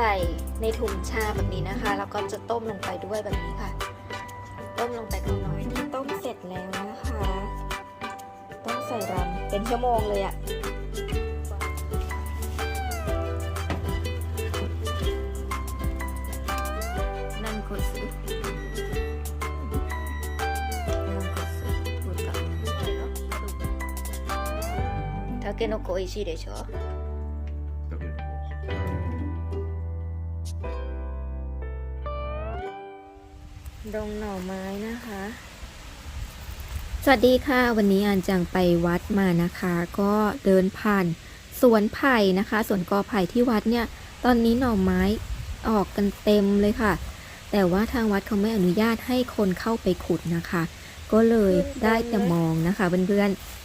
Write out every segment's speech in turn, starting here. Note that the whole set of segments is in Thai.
ใส่ในถุงชาแบบนี้นะคะ แล้วก็จะต้มลงไปด้วยแบบนี้ค่ะ ต้มลงไปกับน้อยที่ต้มเสร็จแล้วนะคะ ต้องใส่รำเป็นชั่วโมงเลยอะนั่นโคสึนั่นโคสึพูดกับたけのこ美味しいでしょ ดงหน่อไม้นะคะ สวัสดีค่ะ วันนี้อันจังไปวัดมานะคะ ก็เดินผ่านสวนไผ่นะคะสวนกอไผ่ที่วัดเนี่ย ตอนนี้หน่อไม้ออกกันเต็มเลยค่ะ แต่ว่าทางวัดเขาไม่อนุญาตให้คนเข้าไปขุดนะคะ ก็เลยได้แต่มองนะคะเพื่อนๆ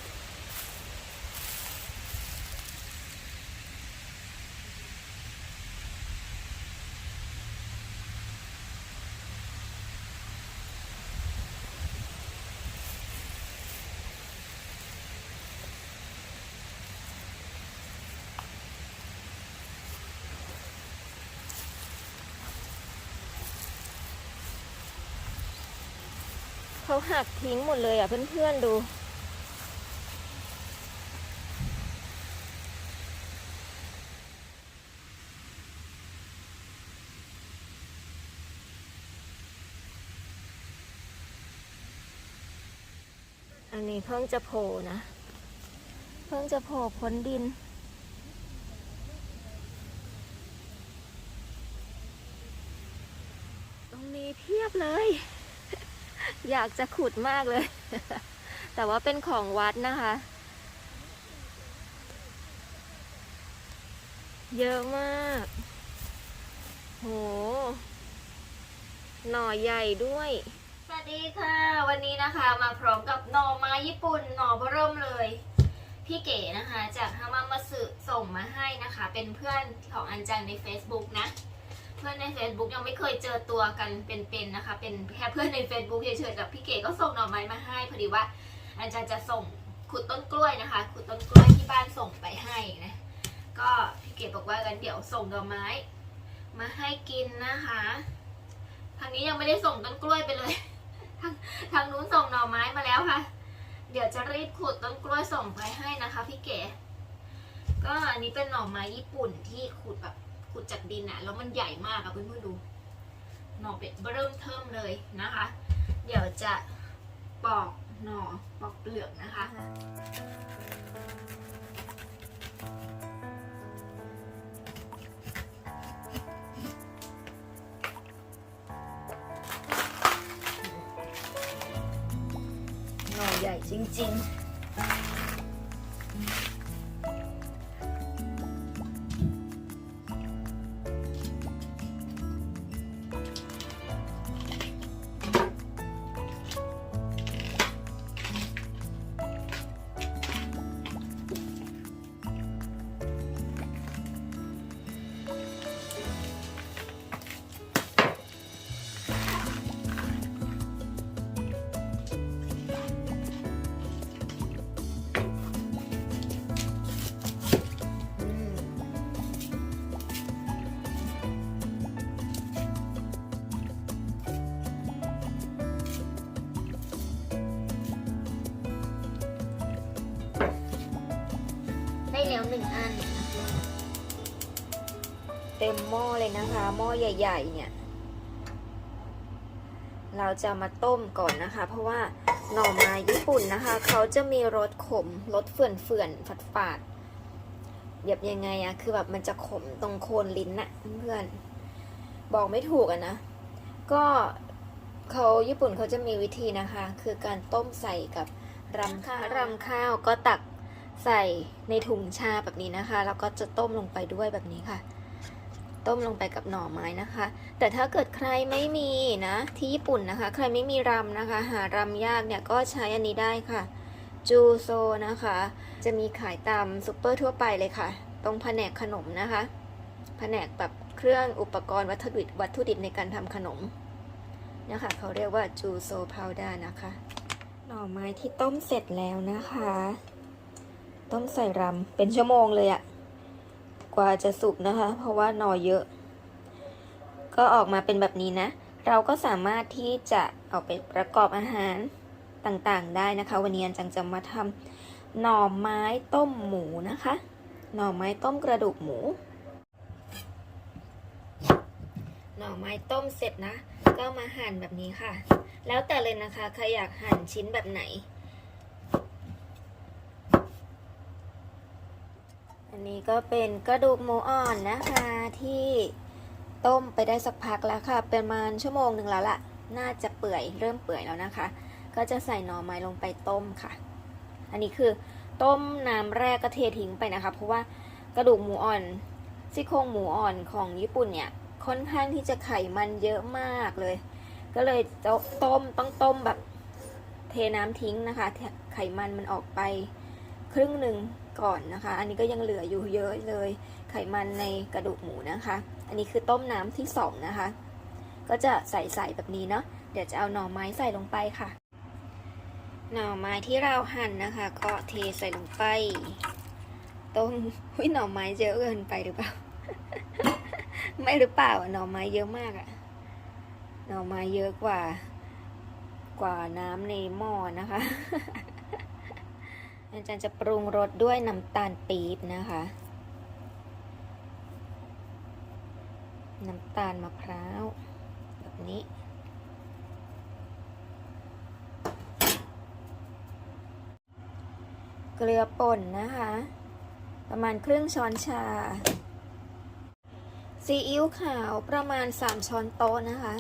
เขาหักทิ้งหมดเลยอะเพื่อนๆดู อันนี้เพิ่งจะโผล่นะ เพิ่งจะโผล่พ้นดินตรงนี้เพียบเลย อยากจะขุดมากเลย แต่ว่าเป็นของวัดนะคะ เยอะมาก โห หน่อใหญ่ด้วย สวัสดีค่ะ วันนี้นะคะมาพร้อมกับหน่อไม้ญี่ปุ่นหน่อเริ่มเลย พี่เก๋นะคะ จากฮามามาสึส่งมาให้นะคะ เป็นเพื่อนของอันจังใน Facebook นะ เพื่อนใน Facebook ยังไม่เคยเจอตัวกันเป็นๆนะคะ เป็นแค่เพื่อนใน Facebook เฉยๆกับพี่เก๋ก็ส่งหน่อไม้มาให้พอดีว่าอาจารย์จะส่งขุดต้นกล้วยนะคะขุดต้นกล้วยที่บ้านส่งไปให้นะก็พี่เก๋บอกว่ากันเดี๋ยวส่งดอกไม้ มาให้กินนะคะทางนี้ยังไม่ได้ส่งต้นกล้วยไปเลยทางทางนู้นส่งหน่อไม้มาแล้วค่ะ เดี๋ยวจะรีบขุดต้นกล้วยส่งไปให้นะคะ พี่เก๋ก็อันนี้เป็นหน่อไม้ญี่ปุ่นที่ขุดแบบ ขุดจากดินอะแล้วมันใหญ่มากอะเพื่อนๆดูหน่อเป็ดเริ่มเทิมเลยนะคะ เดี๋ยวจะปอกหน่อปอกเปลือกนะคะหน่อใหญ่จริงๆ นึ่งอัน เต็มหม้อเลยนะคะ หม้อใหญ่ ๆ เนี่ย เราจะมาต้มก่อนนะคะ เพราะว่าหน่อไม้ญี่ปุ่นนะคะ เขาจะมีรสขมรสเฟื่อนๆฝาดๆแบบยังไงอะคือแบบมันจะขมตรงโคนลิ้นน่ะเพื่อนๆบอกไม่ถูกอะนะ ก็เขาญี่ปุ่นเขาจะมีวิธีนะคะ คือการต้มใส่กับรำข้าวรำข้าวก็ตัก ใส่ในถุงชาแบบนี้นะคะ แล้วก็จะต้มลงไปด้วยแบบนี้ค่ะ ต้มลงไปกับหน่อไม้นะคะ แต่ถ้าเกิดใครไม่มีนะที่ญี่ปุ่นนะคะ ใครไม่มีรำนะคะ หารำยากเนี่ยก็ใช้อันนี้ได้ค่ะ จูโซนะคะ จะมีขายตามซูเปอร์ทั่วไปเลยค่ะ ตรงแผนกขนมนะคะ แผนกแบบเครื่องอุปกรณ์วัตถุดิบวัตถุดิบในการทำขนมนะคะเขาเรียกว่าจูโซพาวดานะคะ หน่อไม้ที่ต้มเสร็จแล้วนะคะ ต้มใส่รำเป็นชั่วโมงเลยอะกว่าจะสุกนะคะ เพราะว่าหน่อเยอะ ก็ออกมาเป็นแบบนี้นะ เราก็สามารถที่จะเอาไปประกอบอาหารต่างๆได้นะคะ วันนี้อันจังจะมาทำหน่อไม้ต้มหมูนะคะ หน่อไม้ต้มกระดูกหมู หน่อไม้ต้มเสร็จนะ ก็มาหั่นแบบนี้ค่ะ แล้วแต่เลยนะคะใครอยากหั่นชิ้นแบบไหน อันนี้ก็เป็นกระดูกหมูอ่อนนะคะที่ต้มไปได้สักพักแล้วค่ะประมาณชั่วโมงหนึ่งแล้วล่ะ น่าจะเปื่อยเริ่มเปื่อยแล้วนะคะ ก็จะใส่หน่อไม้ลงไปต้มค่ะ อันนี้คือต้มน้ำแรกก็เททิ้งไปนะคะ เพราะว่ากระดูกหมูอ่อนซี่โครงหมูอ่อนของญี่ปุ่นเนี่ยค่อนข้างที่จะไขมันเยอะมากเลย ก็เลยต้มต้องต้มแบบเทน้ำทิ้งนะคะ ไขมันมันออกไปครึ่งหนึ่ง ก่อนนะคะ อันนี้ก็ยังเหลืออยู่เยอะเลยไขมันในกระดูกหมูนะคะ อันนี้คือต้มน้ำที่สองนะคะ ก็จะใส่ใส่แบบนี้เนาะ เดี๋ยวจะเอาหน่อไม้ใส่ลงไปค่ะ หน่อไม้ที่เราหั่นนะคะ ก็เทใส่ลงไป ต้มหุ้ยหน่อไม้เยอะเกินไปหรือเปล่า ไม่หรือเปล่าหน่อไม้เยอะมากอะหน่อไม้เยอะกว่ากว่าน้ำในหม้อนะคะ อาจารย์จะปรุงรสด้วยน้ำตาลปี๊บนะคะ น้ำตาลมะพร้าวแบบนี้ เกลือป่นนะคะ ประมาณครึ่งช้อนชา ซีอิ๊วขาวประมาณ 3 ช้อนโต๊ะนะคะ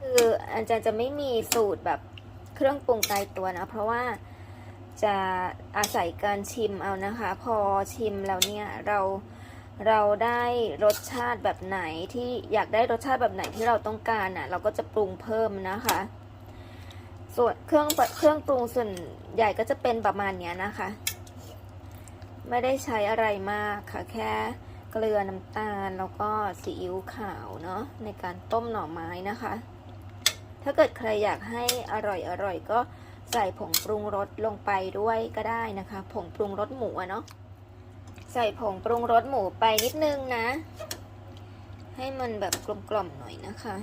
คืออาจารย์จะไม่มีสูตรแบบ เครื่องปรุงตายตัวนะ เพราะว่าจะอาศัยการชิมเอานะคะ พอชิมแล้วเนี่ยเราเราได้รสชาติแบบไหนที่อยากได้รสชาติแบบไหนที่เราต้องการอะ เราก็จะปรุงเพิ่มนะคะ ส่วนเครื่องเครื่องปรุงส่วนใหญ่ก็จะเป็นประมาณเนี้ยนะคะ ไม่ได้ใช้อะไรมากค่ะ แค่เกลือน้ำตาลแล้วก็ซีอิ๊วขาวเนาะในการต้มหน่อไม้นะคะ ถ้าเกิดใครอยากให้อร่อยอร่อยก็ใส่ผงปรุงรสลงไปด้วยก็ได้นะคะ ผงปรุงรสหมูอะเนาะใส่ผงปรุงรสหมูไปนิดนึงนะ ให้มันแบบกลมๆหน่อยนะคะ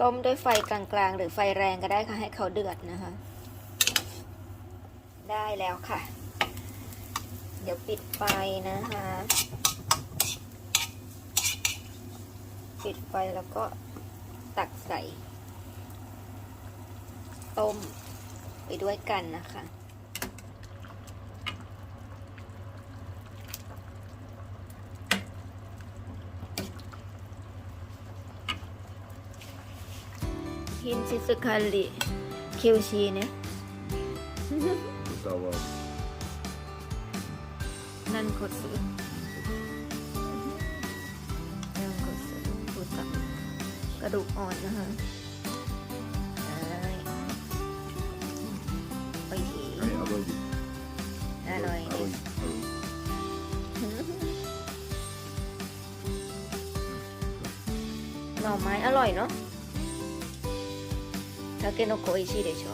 ต้มด้วยไฟกลางๆ หรือไฟแรงก็ได้ค่ะ ให้เขาเดือดนะคะ ได้แล้วค่ะ เดี๋ยวปิดไฟนะคะ ปิดไฟแล้วก็ตักใส่ ต้มไปด้วยกันนะคะฮินซิสุคาริคิวชีเนี่ย豚はนั่นโคสึนั่ ระดูกอ่อนนะคะเอ้ยโอ้ย はいアボイデ อร่อย アボイ ดิ หน่อไม้อร่อยเนาะทาเกโนโกะอิชิเดชอ